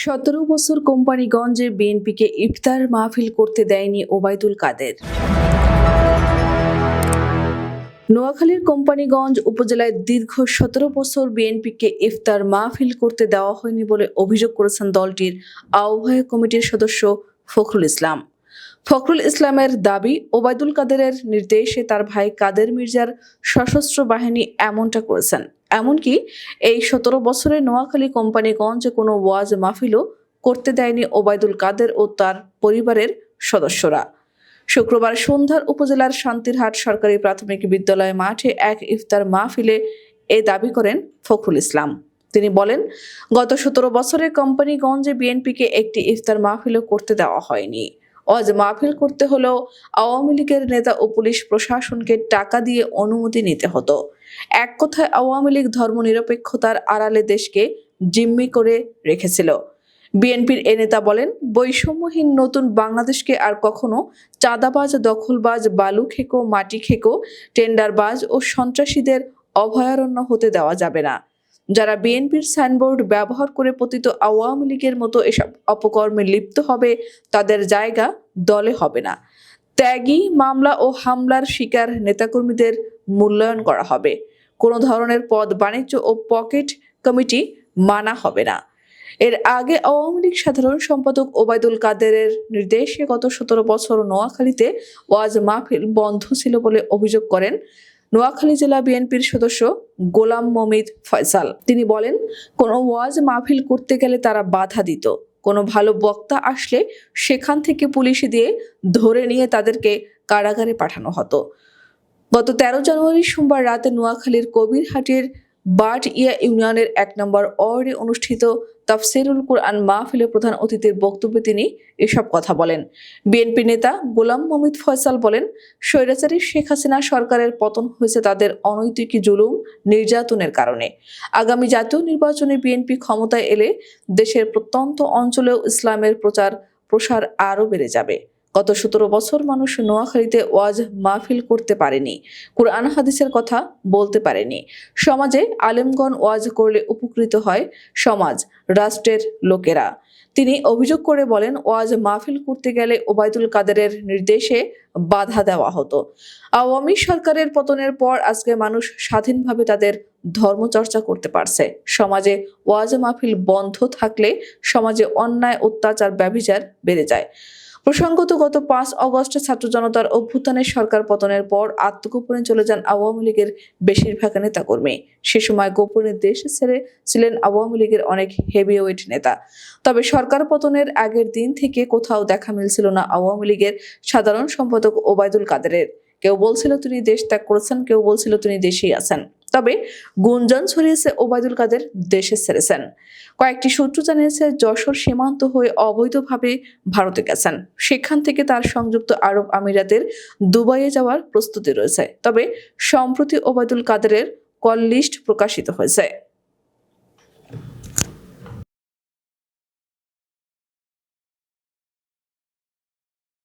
সতেরো বছর কোম্পানিগঞ্জে বিএনপিকে ইফতার মাহফিল করতে দেয়নি ওবায়দুল কাদের। নোয়াখালীর কোম্পানিগঞ্জ উপজেলায় দীর্ঘ সতেরো বছর বিএনপিকে ইফতার মাহফিল করতে দেওয়া হয়নি বলে অভিযোগ করেছেন দলটির আহ্বায়ক কমিটির সদস্য ফখরুল ইসলাম। ফখরুল ইসলামের দাবি, ওবায়দুল কাদেরের নির্দেশে তার ভাই কাদের মির্জার সশস্ত্র বাহিনী এমনটা করেছেন। এমনকি এই সতেরো বছরে নোয়াখালী কোম্পানিগঞ্জে কোনো ওয়াজ মাহফিলও করতে দেয়নি ওবায়দুল কাদের ও তার পরিবারের সদস্যরা। শুক্রবার সন্ধ্যার উপজেলার শান্তিরহাট সরকারি প্রাথমিক বিদ্যালয় মাঠে এক ইফতার মাহফিলে এ দাবি করেন ফখরুল ইসলাম। তিনি বলেন, গত সতেরো বছরে কোম্পানিগঞ্জে বিএনপিকে একটি ইফতার মাহফিলও করতে দেওয়া হয়নি। আজ মাহফিল করতে হলেও আওয়ামী লীগের নেতা ও পুলিশ প্রশাসনকে টাকা দিয়ে অনুমতি নিতে হতো। এক কথায় আওয়ামী লীগ ধর্মনিরপেক্ষতার আড়ালে দেশকে জিম্মি করে রেখেছিল। বিএনপির এ নেতা বলেন, বৈষম্যহীন নতুন বাংলাদেশকে আর কখনো চাঁদাবাজ, দখলবাজ বালু খেকো মাটি খেকো টেন্ডারবাজ ও সন্ত্রাসীদের অভয়ারণ্য হতে দেওয়া যাবে না। যারা বিএনপির সাইনবোর্ড ব্যবহার করে পতিত আওয়ামী লীগের মতো এসব অপকর্মে লিপ্ত হবে, তাদের জায়গা দলে হবে না। ত্যাগী মামলা ও হামলার শিকার নেতাকর্মীদের মূল্যায়ন করা হবে। কোনো ধরনের পদ বাণিজ্য ও পকেট কমিটি মানা হবে না। এর আগে আওয়ামী লীগ সাধারণ সম্পাদক ওবায়দুল কাদেরের নির্দেশে গত সতেরো বছর নোয়াখালীতে ওয়াজ মাহফিল বন্ধ ছিল বলে অভিযোগ করেন নোয়াখালী জেলা বিএনপির সদস্য গোলাম মমিদ ফয়সাল। তিনি বলেন, কোনো ওয়াজ মাহফিল করতে গেলে তারা বাধা দিত। কোনো ভালো বক্তা আসলে সেখান থেকে পুলিশ দিয়ে ধরে নিয়ে তাদেরকে কারাগারে পাঠানো হতো। গত তেরো জানুয়ারি সোমবার রাতে নোয়াখালীর কবিরহাটের বাট ইয়া ইউনিয়নের এক নম্বর ওয়ার্ডে অনুষ্ঠিত তাফসিরুল কুরআন মাহফিলে প্রধান অতিথির বক্তব্যে তিনি এসব কথা বলেন। বিএনপি নেতা গোলাম মমিদ ফয়সাল বলেন, স্বৈরাচারী শেখ হাসিনা সরকারের পতন হয়েছে তাদের অনৈতিক জুলুম নির্যাতনের কারণে। আগামী জাতীয় নির্বাচনে বিএনপি ক্ষমতায় এলে দেশের প্রত্যন্ত অঞ্চলেও ইসলামের প্রচার প্রসার আরও বেড়ে যাবে। গত সতেরো বছর মানুষ নোয়াখালীতে ওয়াজ মাহফিল করতে পারেনি। কোরআন হাদিসের কথা বলতে পারেনি। সমাজে আলেমগণ ওয়াজ করলে উপকৃত হয় সমাজ, রাষ্ট্রের লোকেরা। তিনি অভিযোগ করে বলেন, ওয়াজ মাহফিল করতে গেলে ওবায়দুল কাদেরের নির্দেশে বাধা দেওয়া হতো। আওয়ামী সরকারের পতনের পর আজকে মানুষ স্বাধীনভাবে তাদের ধর্মচর্চা করতে পারছে। সমাজে ওয়াজ মাহফিল বন্ধ থাকলে সমাজে অন্যায়, অত্যাচার, ব্যভিচার বেড়ে যায়। প্রসঙ্গত, গত পাঁচ অগস্টে ছাত্র জনতার অভ্যুত্থানের সরকার পতনের পর আত্মগোপনে চলে যান আওয়ামী লীগের বেশিরভাগ নেতাকর্মী। সে সময় গোপনে দেশ ছেড়ে ছিলেন আওয়ামী লীগের অনেক হেভিওয়েট নেতা। তবে সরকার পতনের আগের দিন থেকে কোথাও দেখা মিলছিল না আওয়ামী লীগের সাধারণ সম্পাদক ওবায়দুল কাদেরের। কেউ বলছিল, তিনি দেশ ত্যাগ করেছেন। কেউ বলছিল, তিনি দেশেই আছেন। তবে গুঞ্জন ছড়িয়েছে ওবায়দুল কাদের দেশে ছেড়েছেন। কয়েকটি সূত্র জানিয়েছে, যশোর সীমান্ত হয়ে অবৈধভাবে ভারতে গেছেন। সেখান থেকে তার সংযুক্ত আরব আমিরাতের দুবাইয়ে যাওয়ার প্রস্তুতি রয়েছে। তবে সম্প্রতি ওবায়দুল কাদেরের কল লিস্ট প্রকাশিত হয়েছে।